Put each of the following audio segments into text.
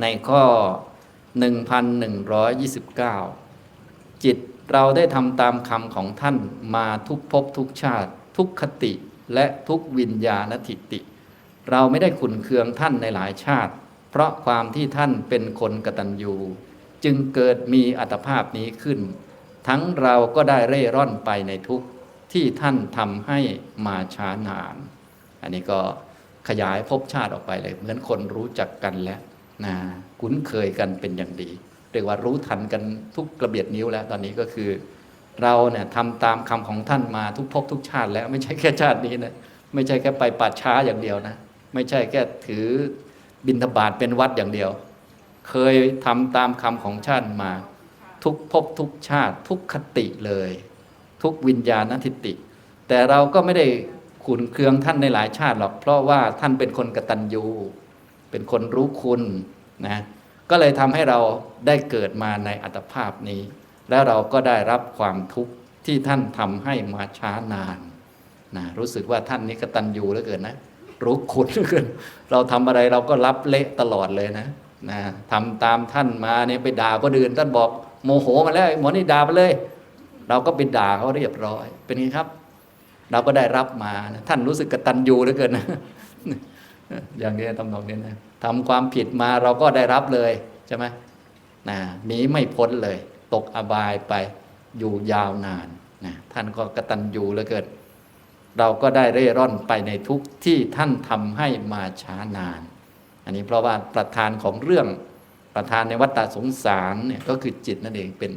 ในข้อ 1129 จิตเราได้ทำตามคำของท่านมาทุกภพทุกชาติ ทุกคติและทุกวิญญาณทิติ เราไม่ได้ขุนเคืองท่านในหลายชาติ เพราะความที่ท่านเป็นคนกตัญญูจึงเกิดมีอัตภาพนี้ขึ้น ทั้งเราก็ได้เร่ร่อนไปในทุกที่ท่านทำให้มาช้านาน อันนี้ก็ขยายภพชาติออกไปเลย เหมือนคนรู้จักกันแล้ว นะคุ้นเคยกันเป็นอย่างดี เรียกว่ารู้ทันกันทุกกระเบียดนิ้วแล้วตอนนี้ก็คือ เราเนี่ยทำตามคำของท่านมาทุกภพทุกชาติแล้วไม่ใช่แค่ชาตินี้นะไม่ใช่แค่ไปป่าช้าอย่างเดียวนะ ไม่ใช่แค่ถือบิณฑบาตเป็นวัดอย่างเดียว เคยทำตามคำของชาติมา ทุกภพทุกชาติ ทุกคติเลย ทุกวิญญาณทิติ แต่เราก็ไม่ได้ขุนเคืองท่านในหลายชาติหรอก เพราะว่าท่านเป็นคนกตัญญู เป็นคนรู้คุณ นะก็เลยทำให้เราได้เกิดมาในอัตภาพนี้ แล้วเราก็ได้รับความทุกข์ที่ท่านทำให้มาช้านานนะรู้สึกว่าท่านนี้กตัญญูเหลือเกินนะรู้คุณเหลือเกินเราทำอะไรเราก็รับเละตลอดเลยนะนะทำตามท่านมาเนี่ยไปด่าก็ดื่นท่านบอกโมโหมาแล้วหมอนี่ด่าไปเลย เราก็ไปด่าเขาเรียบร้อย เป็นไงครับ เราก็ได้รับมานะท่านรู้สึกกตัญญูเหลือเกินนะ อย่างนี้ทำนองนี้นะทำความผิดมาเราก็ได้รับเลยใช่ไหมนะหนีไม่พ้นเลย ตกอบายไปอยู่ยาวนานนะท่านก็กระตัญญูเหลือเกินเราก็ได้เร่ร่อนไปในทุกที่ท่านทำให้มาช้านาน อันนี้เพราะว่าประธานของเรื่องประธานในวัฏฏสงสารเนี่ยก็คือจิตนั่นเองเป็น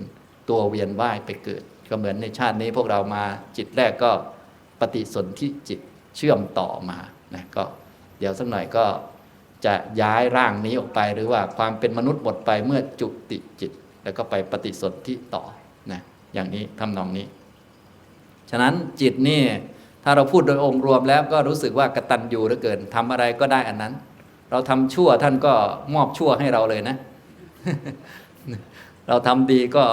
ตัวเวียนว่ายไปเกิด ก็เหมือนในชาตินี้พวกเรามาจิตแรกก็ปฏิสนธิจิตเชื่อมต่อมานะก็ เดี๋ยวสักหน่อยก็จะย้ายร่างนี้ออกไป หรือว่าความเป็นมนุษย์หมดไปเมื่อจุติจิต แล้วก็ไปปฏิสนธิต่อนะอย่างนี้ทำนองนี้ ฉะนั้นจิตนี่ถ้าเราพูดโดยองค์รวมแล้วก็รู้สึกว่ากตัญญูเหลือเกินทำอะไรก็ได้อันนั้น เราทำชั่วท่านก็มอบชั่วให้เราเลยนะ เราทำดีก็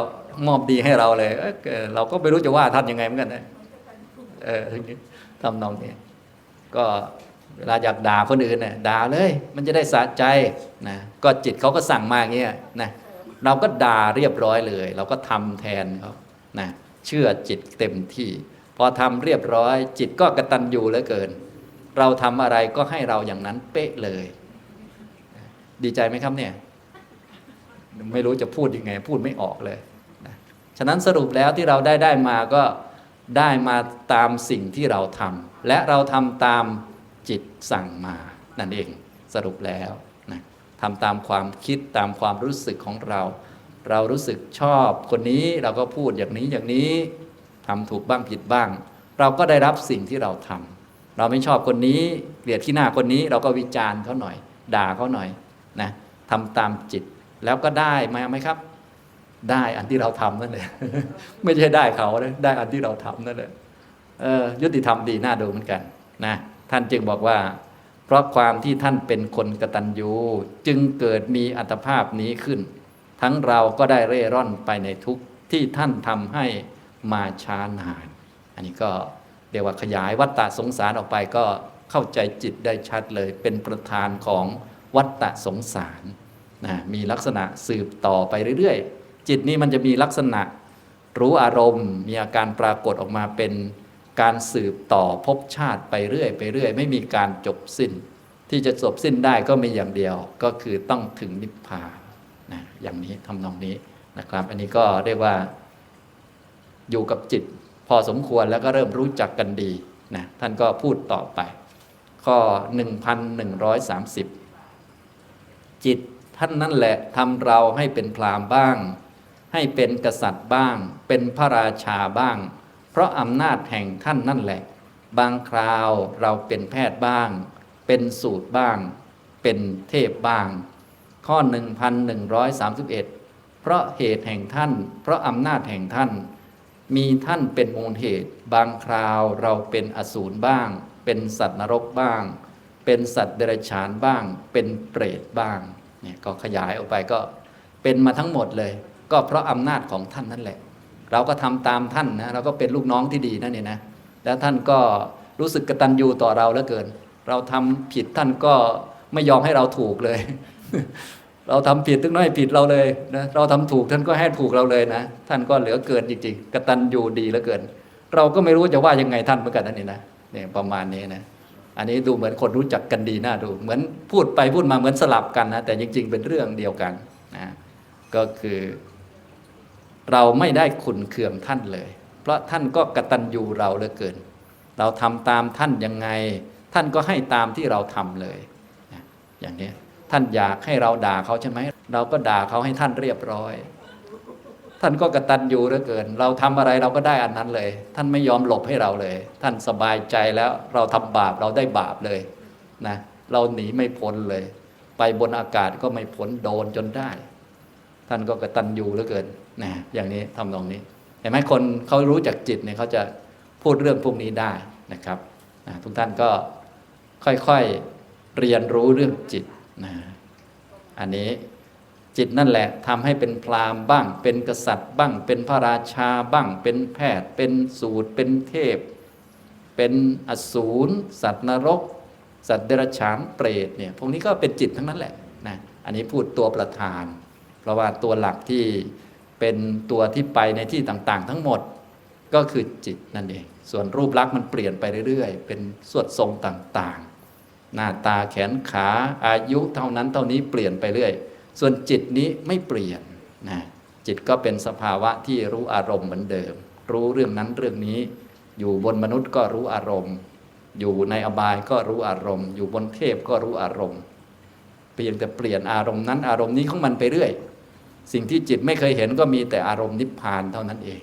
มอบดีให้เราเลยเอ้ยเอเราก็ไม่รู้จะว่าท่านยังไงเหมือนกันนะเอออย่างนี้ทำนองนี้ก็ เวลาอยากด่าคนอื่นเนี่ยด่าเลย มันจะได้สะใจนะก็จิตเขาก็สั่งมาอย่างเงี้ยนะเราก็ด่าเรียบร้อยเลย เราก็ทำแทนเขานะเชื่อจิตเต็มที่ พอทำเรียบร้อย จิตก็กระตันอยู่เหลือเกิน เราทำอะไรก็ให้เราอย่างนั้นเป๊ะเลย ดีใจไหมครับเนี่ย ไม่รู้จะพูดยังไง พูดไม่ออกเลยนะฉะนั้นสรุปแล้วที่เราได้ได้มาก็ได้มาตามสิ่งที่เราทำและเราทำตาม จิตสั่งมานั่นเองสรุปแล้วนะทำตามความคิดตามความรู้สึกของเรา เรารู้สึกชอบคนนี้เราก็พูดอย่างนี้อย่างนี้ทำถูกบ้างผิดบ้าง เราก็ได้รับสิ่งที่เราทำเราไม่ชอบคนนี้เกลียดที่หน้าคนนี้ เราก็วิจารณ์เขาหน่อย ด่าเขาหน่อยนะทำตามจิตแล้วก็ได้มาไหมครับ ได้อันที่เราทำนั่นแหละไม่ใช่ได้เขานะได้อันที่เราทำนั่นแหละยุติธรรมดีน่าดูเหมือนกัน นะท่านจึงบอกว่า เพราะความที่ท่านเป็นคนกตัญญูจึงเกิดมีอัตภาพนี้ขึ้น ทั้งเราก็ได้เร่ร่อนไปในทุกที่ท่านทำให้มาช้านาน อันนี้ก็เรียกว่าขยายวัฏฏะสงสารออกไปก็เข้าใจจิตได้ชัดเลย เป็นประธานของวัฏฏะสงสารนะมีลักษณะสืบต่อไปเรื่อยๆ จิตนี้มันจะมีลักษณะรู้อารมณ์ มีอาการปรากฏออกมาเป็น การสืบต่อภพชาติไปเรื่อยไปเรื่อยไม่มีการจบสิ้น ที่จะจบสิ้นได้ก็มีอย่างเดียวก็คือต้องถึงนิพพานนะอย่างนี้ทำนองนี้นะครับ อันนี้ก็เรียกว่าอยู่กับจิต พอสมควรแล้วก็เริ่มรู้จักกันดีนะท่านก็พูดต่อไป ข้อ 1130 จิตท่านนั่นแหละทำเราให้เป็นพรามบ้าง ให้เป็นกษัตริย์บ้าง เป็นพระราชาบ้าง ราะอำนาจแห่งท่านนั่นแหละ บางคราวเราเป็นแพทย์บ้าง เป็นสูตรบ้าง เป็นเทพบ้าง ข้อ 1131 เพราะเหตุแห่งท่าน เพราะอำนาจแห่งท่าน มีท่านเป็นมูลเหตุ บางคราวเราเป็นอสูรบ้าง เป็นสัตว์นรกบ้าง เป็นสัตว์เดรัจฉานบ้าง เป็นเปรตบ้างเนี่ยก็ขยายออกไปก็เป็นมาทั้งหมดเลย ก็เพราะอำนาจของท่านนั่นแหละ เราก็ทำตามท่านนะเราก็เป็นลูกน้องที่ดีนั่นเองนะแล้วท่านก็รู้สึกกตัญญูต่อเราเหลือเกิน เราทำผิดท่านก็ไม่ยอมให้เราถูกเลย เราทำผิดถึงน้อยผิดเราเลยนะเราทำถูกท่านก็ให้ถูกเราเลยนะท่านก็เหลือเกินจริงๆกตัญญูดีเหลือเกิน เราก็ไม่รู้จะว่ายังไงท่านเหมือนกันนั่นนี่นะเนี่ยประมาณนี้นะอันนี้ดูเหมือนคนรู้จักกันดีน่าดู เหมือนพูดไปพูดมาเหมือนสลับกันนะแต่จริง ๆ เป็นเรื่องเดียวกันนะก็คือ เราไม่ได้ขุนเคืองท่านเลย เพราะท่านก็กระตัญญูเราเหลือเกิน เราทำตามท่านยังไง ท่านก็ให้ตามที่เราทำเลย อย่างนี้ท่านอยากให้เราด่าเขาใช่ไหม เราก็ด่าเขาให้ท่านเรียบร้อย ท่านก็กระตัญญูเหลือเกิน เราทำอะไรเราก็ได้อันนั้นเลย ท่านไม่ยอมหลบให้เราเลย ท่านสบายใจแล้วเราทำบาปเราได้บาปเลยนะเราหนีไม่พ้นเลย ไปบนอากาศก็ไม่พ้นโดนจนได้ ท่านก็กระตัญญูเหลือเกินนะอย่างนี้ทำตรงนี้เห็นไหมคนเขารู้จักจิตเนี่ยเขาจะพูดเรื่องพวกนี้ได้นะครับนะทุกท่านก็ค่อยๆเรียนรู้เรื่องจิตนะอันนี้จิตนั่นแหละทำให้เป็นพราหมณ์บ้าง เป็นกษัตริย์บ้าง เป็นพระราชาบ้าง เป็นแพทย์ เป็นสูตร เป็นเทพ เป็นอสูร สัตว์นรก สัตว์เดรัจฉานเปรตเนี่ยพวกนี้ก็เป็นจิตทั้งนั้นแหละนะอันนี้พูดตัวประธาน เพราะว่าตัวหลักที่เป็นตัวที่ไปในที่ต่างๆ ทั้งหมดก็คือจิตนั่นเอง ส่วนรูปลักษณ์มันเปลี่ยนไปเรื่อยๆ เป็นสวดทรงต่างๆ หน้าตาแขนขาอายุเท่านั้นเท่านี้เปลี่ยนไปเรื่อย ส่วนจิตนี้ไม่เปลี่ยนนะจิตก็เป็นสภาวะที่รู้อารมณ์เหมือนเดิม รู้เรื่องนั้นเรื่องนี้ อยู่บนมนุษย์ก็รู้อารมณ์ อยู่ในอบายก็รู้อารมณ์ อยู่บนเทพก็รู้อารมณ์ เพียงแต่เปลี่ยนอารมณ์นั้นอารมณ์นี้ของมันไปเรื่อย สิ่งที่จิตไม่เคยเห็นก็มีแต่อารมณ์นิพพานเท่านั้นเอง